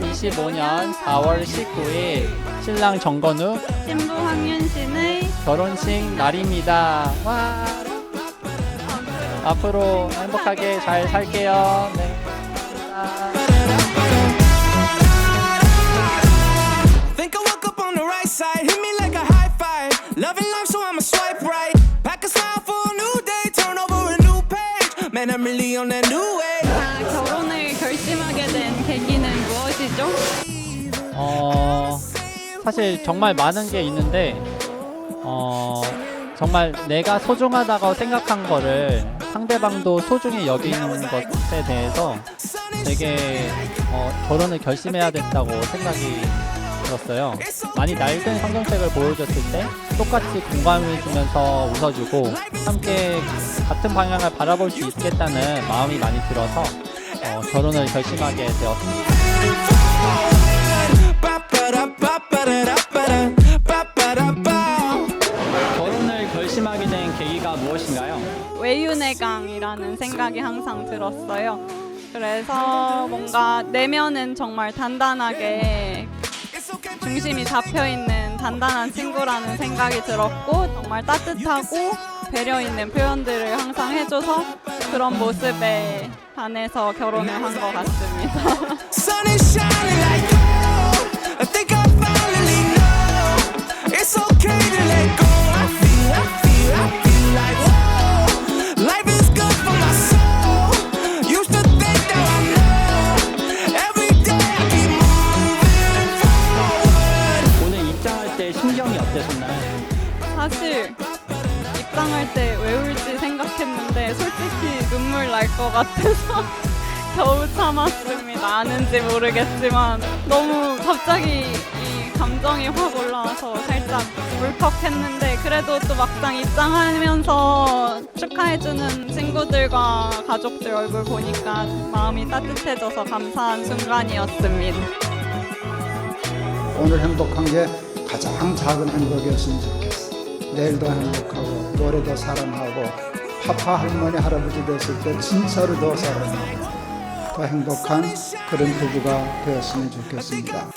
2025년 4월 19일 신랑 정건우 신부 황윤신의 결혼식 날입니다. 와. 앞으로 행복하게 잘 살게요. 네. 감사합니다. Think I woke up on the right side, hit me like a high five. Loving life, so I'ma swipe right. Pack a smile for a new day, turn over a new page. Man, I'm really on that new way. 다 결혼을 결심하게 된 계기는 무엇이죠? 어, 사실 정말 많은 게 있는데, 어, 정말 내가 소중하다고 생각한 거를 상대방도 소중히 여기는 것에 대해서 되게 어, 결혼을 결심해야 된다고 생각이 들었어요. 많이 낡은 성경책을 보여줬을 때 똑같이 공감을 주면서 웃어주고 함께 같은 방향을 바라볼 수 있겠다는 마음이 많이 들어서 어, 결혼을 결심하게 되었습니다. 결혼을 결심하게 된 계기가 무엇인가요? 외유내강이라는 생각이 항상 들었어요. 그래서 뭔가 내면은 정말 단단하게 중심이 잡혀 있는 단단한 친구라는 생각이 들었고 정말 따뜻하고 배려 있는 표현들을 항상 해줘서 그런 모습에 반해서 결혼을 한 것 같습니다. 어떠셨나요? 사실 입장할 때왜 울지 생각했는데 솔직히 눈물 날 것 같아서 겨우 참았습니다. 아는지 모르겠지만 너무 갑자기 이 감정이 확 올라와서 살짝 울컥했는데 그래도 또 막상 입장하면서 축하해주는 친구들과 가족들 얼굴 보니까 마음이 따뜻해져서 감사한 순간이었습니다. 오늘 행복한 게 가장 작은 행복이었으면 좋겠어. 내일도 행복하고 노래도 사랑하고 파파 할머니 할아버지 됐을 때 진짜로 더 사랑하고 더 행복한 그런 부부가 되었으면 좋겠습니다.